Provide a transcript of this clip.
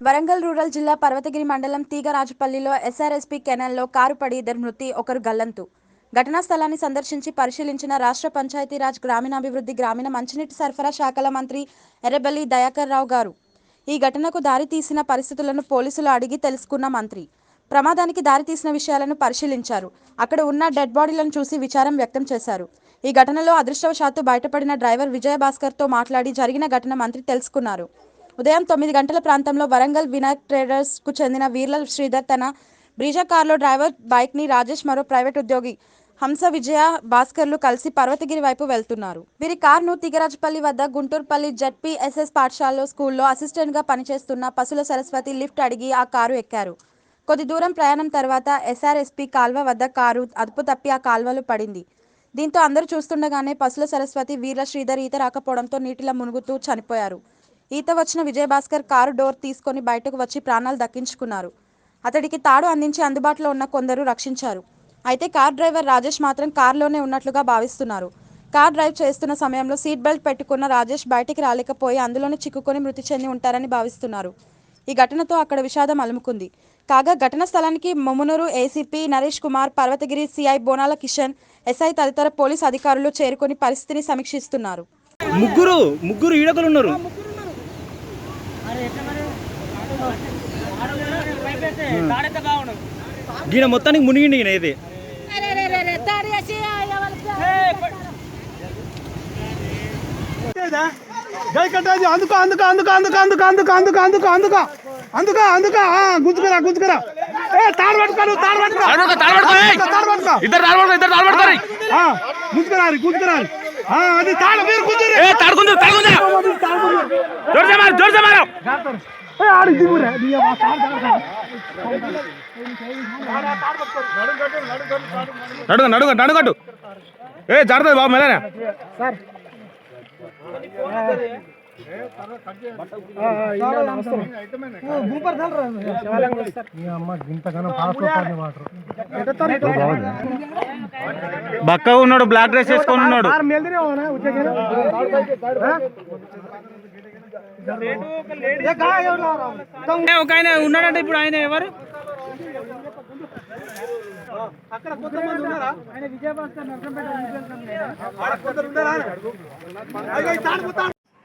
Warangal rural జిల్లా పర్వతగిరి మండలం తీగరాజుపల్లిలో SRSP కెనాల్లో car పడి ఇద్దరు మృతి ఒకరు గల్లంతు. ఘటనా స్థలాన్ని సందర్శించి పరిశీలించిన రాష్ట్ర పంచాయతీరాజ్ గ్రామీణాభివృద్ధి గ్రామీణ మంచినీటి సరఫరా శాఖల మంత్రి ఎర్రబెల్లి దయాకర్ రావు గారు. ఈ ఘటనకు దారితీసిన పరిస్థితులను పోలీసులు అడిగి తెలుసుకున్న మంత్రి. ప్రమాదానికి దారితీసిన విషయాలను పరిశీలించారు. అక్కడ ఉన్న డెడ్ బాడీలను చూసి విచారం వ్యక్తం చేశారు. ఈ ఘటనలో అదృష్టవశాత్తు బయటపడిన డ్రైవర్ విజయభాస్కర్తో మాట్లాడి జరిగిన ఘటన మంత్రి తెలుసుకున్నారు. ఉదయం తొమ్మిది గంటల ప్రాంతంలో వరంగల్ వినాయక్ ట్రేడర్స్కు చెందిన వీర్ల శ్రీధర్ తన బ్రీజా కారులో డ్రైవర్ బైక్ని రాజేష్ మరో ప్రైవేట్ ఉద్యోగి హంస విజయ భాస్కర్లు కలిసి పర్వతగిరి వైపు వెళ్తున్నారు. వీరి కారును తిగరాజపల్లి వద్ద గుంటూరుపల్లి జడ్పీఎస్ఎస్ పాఠశాలలో స్కూల్లో అసిస్టెంట్గా పనిచేస్తున్న పసుల సరస్వతి లిఫ్ట్ అడిగి ఆ కారు ఎక్కారు. కొద్ది దూరం ప్రయాణం తర్వాత ఎస్ఆర్ఎస్పీ కాల్వ వద్ద కారు అదుపు తప్పి ఆ కాల్వలో పడింది. దీంతో అందరూ చూస్తుండగానే పసుల సరస్వతి వీర్ల శ్రీధర్ ఈత రాకపోవడంతో నీటిలో మునుగుతూ చనిపోయారు. ఈత వచ్చిన విజయభాస్కర్ కారు డోర్ తీసుకొని బయటకు వచ్చి ప్రాణాలు దక్కించుకున్నారు. అతడికి తాడు అందించి అందుబాటులో ఉన్న కొందరు రక్షించారు. అయితే కార్ డ్రైవర్ రాజేష్ మాత్రం కారులోనే ఉన్నట్లుగా భావిస్తున్నారు. కార్ డ్రైవ్ చేస్తున్న సమయంలో సీట్ బెల్ట్ పెట్టుకున్న రాజేష్ బయటికి రాలేకపోయి అందులోనే చిక్కుకొని మృతి చెంది ఉంటారని భావిస్తున్నారు. ఈ ఘటనతో అక్కడ విషాదం అలుముకుంది. కాగా ఘటన స్థలానికి Mamunur ACP Naresh Kumar Parvathagiri CI Bonala Kishan SI తదితర పోలీస్ అధికారులు చేరుకొని పరిస్థితిని సమీక్షిస్తున్నారు. ముగ్గురు ముగ్గురు ఈడకలు ఉన్నారు గీన మొత్తానికి మునిగిండి ఈయన ఇది గై కట్టాది అందుకో అందుకో అందుకో అందుకో అందుకో అందుకో అందుకో అందుకో అందుకో అందుకో అందుకో ఆ, గుంజుకురా గుంజుకురా ఏ తాడు పట్టుకో నువ్వు తాడు పట్టుకో తాడు పట్టుకో ఇద్దరు తాడబడుకో ఇద్దరు తాడబడుకోరి ఆ, గుంజుకురాలి గుంజుకురాలి ఆ, అది తాళ మీరు కుదురు ఏ తాడుకుందరు తాడుకుందరు జోర్జా మారు జోర్జా మారు ఏ ఆడి దిగురా నీ ఆ తాడు నడుగ నడుగ నడుగట్టు ఏ జారుతుంది బాబు మెల్లనే సార్. బక్క ఉన్నాడు బ్లాక్ డ్రెస్ వేసుకొని ఉన్నాడు. ఒక ఆయన ఉన్నాడంటే ఇప్పుడు ఆయన ఎవరు? అక్కడ కొంతమంది ఉన్నారా ఆయన విజయభాస్కర్ నర్సంపేట